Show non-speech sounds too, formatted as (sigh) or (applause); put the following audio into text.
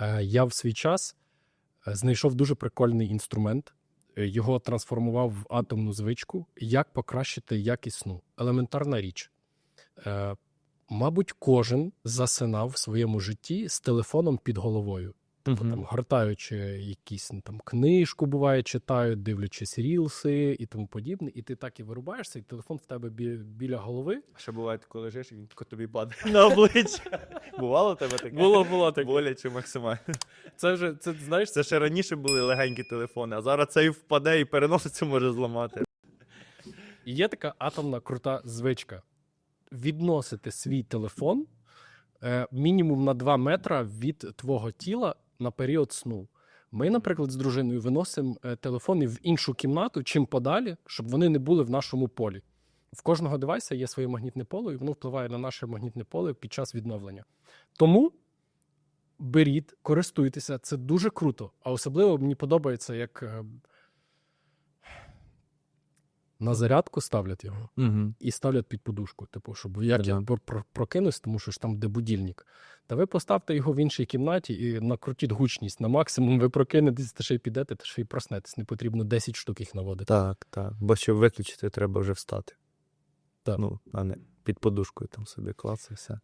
Е, Я в свій час е, знайшов дуже прикольний інструмент. Е, Його трансформував в атомну звичку. Як покращити якість сну? Елементарна річ. Мабуть, кожен засинав в своєму житті з телефоном під головою. Там, гортаючи якісь ну, там книжку, буває, читають, дивлячись рілси і тому подібне. І ти так і вирубаєшся, і телефон в тебе бі- біля голови. А Ще буває, ти коли лежиш, і він тобі падає (laughs) на обличчя. Бувало тебе таке? Було, було таке. Боляче максимально. Це вже це знаєш, Це ще раніше були легенькі телефони, а зараз цей впаде і переноситься може зламати. І Є така атомна крута звичка відносити свій телефон е, мінімум на 2 метра від твого тіла на період сну. Ми, наприклад, з дружиною виносимо е, телефони в іншу кімнату, чим подалі, щоб вони не були в нашому полі. В кожного девайса є своє магнітне поле, і воно впливає на наше магнітне поле під час відновлення. Тому беріть, користуйтеся, це дуже круто. А особливо мені подобається, як е, на зарядку ставлять його Угу. і ставлять під подушку. Типу, щоб як я Да. про- прокинусь, тому що ж там де будильник. Та ви поставте його в іншій кімнаті і накрутіть гучність на максимум. Ви прокинетесь, та ще й підете, та ще й проснетесь. Не потрібно 10 штук їх наводити. Так, так. Бо щоб виключити, треба вже встати. Так. Ну, а не під подушкою там собі клацався.